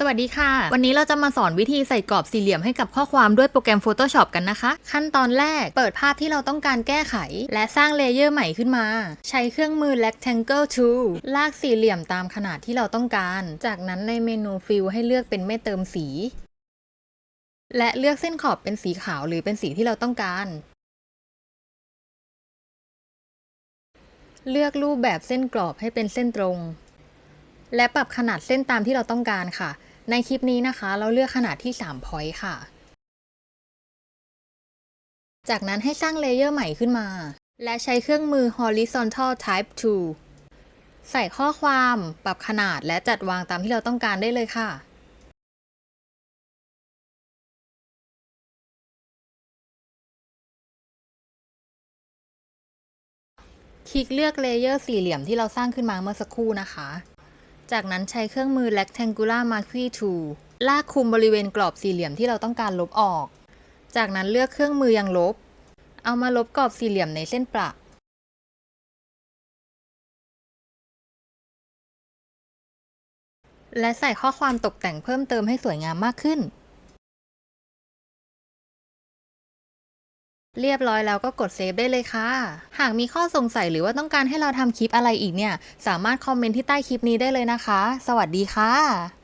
สวัสดีค่ะ วันนี้เราจะมาสอนวิธีใส่กรอบสี่เหลี่ยมให้กับข้อความด้วยโปรแกรม Photoshop กันนะคะ ขั้นตอนแรกเปิดภาพที่เราต้องการแก้ไข และสร้างเลเยอร์ใหม่ขึ้นมา ใช้เครื่องมือ Rectangle Tool ลากสี่เหลี่ยมตามขนาดที่เราต้องการ จากนั้นในเมนู Fill ให้เลือกเป็นไม่เติมสี และเลือกเส้นขอบเป็นสีขาวหรือเป็นสีที่เราต้องการ เลือกรูปแบบเส้นกรอบให้เป็นเส้นตรง และปรับขนาดเส้นตามที่เราต้องการค่ะ ในคลิปนี้นะคะ เราเลือกขนาดที่3 point ค่ะ จากนั้นให้สร้างเลเยอร์ใหม่ขึ้นมา และใช้เครื่องมือ horizontal type two ใส่ข้อความปรับขนาดและจัดวางตามที่เราต้องการได้เลยค่ะคลิกเลือกเลเยอร์สี่เหลี่ยมที่เราสร้างขึ้นมาเมื่อสักครู่นะคะ จากนั้นใช้เครื่องมือ rectangular marquee tool ลากคุมบริเวณกรอบสี่เหลี่ยมที่เราต้องการลบออก จากนั้นเลือกเครื่องมือยังลบ เอามาลบกรอบสี่เหลี่ยมในเส้นประและใส่ข้อความตกแต่งเพิ่มเติมให้สวยงามมากขึ้น เรียบร้อยแล้วก็กดเซฟได้เลยค่ะ หากมีข้อสงสัยหรือว่าต้องการให้เราทำคลิปอะไรอีกเนี่ย สามารถคอมเมนต์ที่ใต้คลิปนี้ได้เลยนะคะ สวัสดีค่ะ